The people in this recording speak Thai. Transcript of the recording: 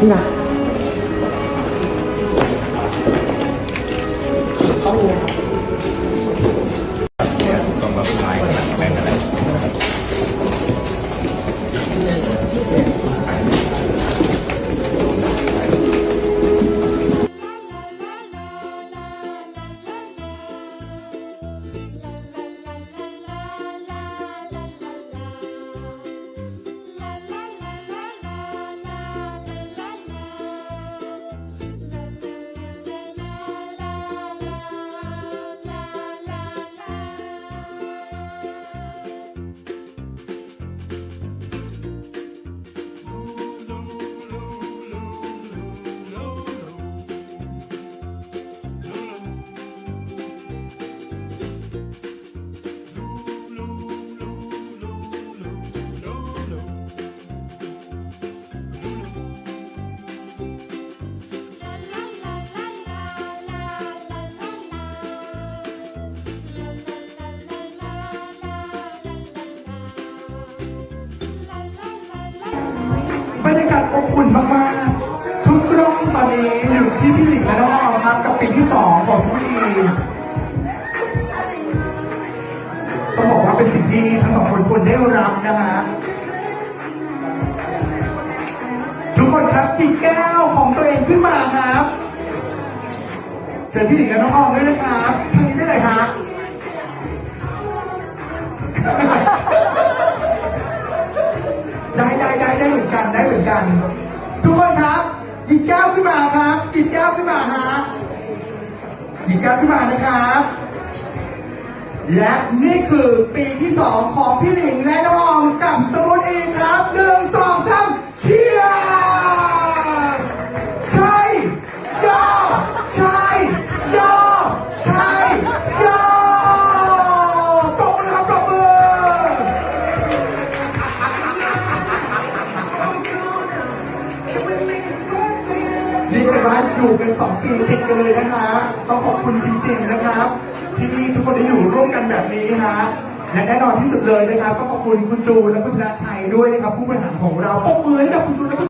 นี่ไงต้องมาขายกันแบ่งกัน นี้อยู่ที่พี่หลิงและน้องออมครับกับปีที่สองของสมุทรีต้องบอกว่าเป็นสิ่งที่ทั้งสองคนควรได้รับนะฮะทุกคนครับหยิบแก้วของตัวเองขึ้นมาครับเชิญพี่หลิงและน้องออมด้วยนะครับทางนี้ได้เลยฮะได้ได้ได้ได้เหมือนกันได้เหมือนกัน ทุกคนครับ หยิบแก้วขึ้นมาครับ จิบแก้วขึ้นมาฮะจิบแก้วขึ้นมานะครับ และนี่คือปีที่สองของพี่หลิงและน้องออมกับสมุ อยู่เป็นสองสีติดกันเลยนะคะ ต้องขอบคุณจริง ๆนะครับ ที่ทุกคนได้อยู่ร่วมกันแบบนี้ฮะและแน่นอนที่สุดเลยนะครับต้องขอบคุณคุณจูและคุณธนาชัยด้วยนะครับผู้บริหารของเราปรบมือให้กับคุณจูและคุณ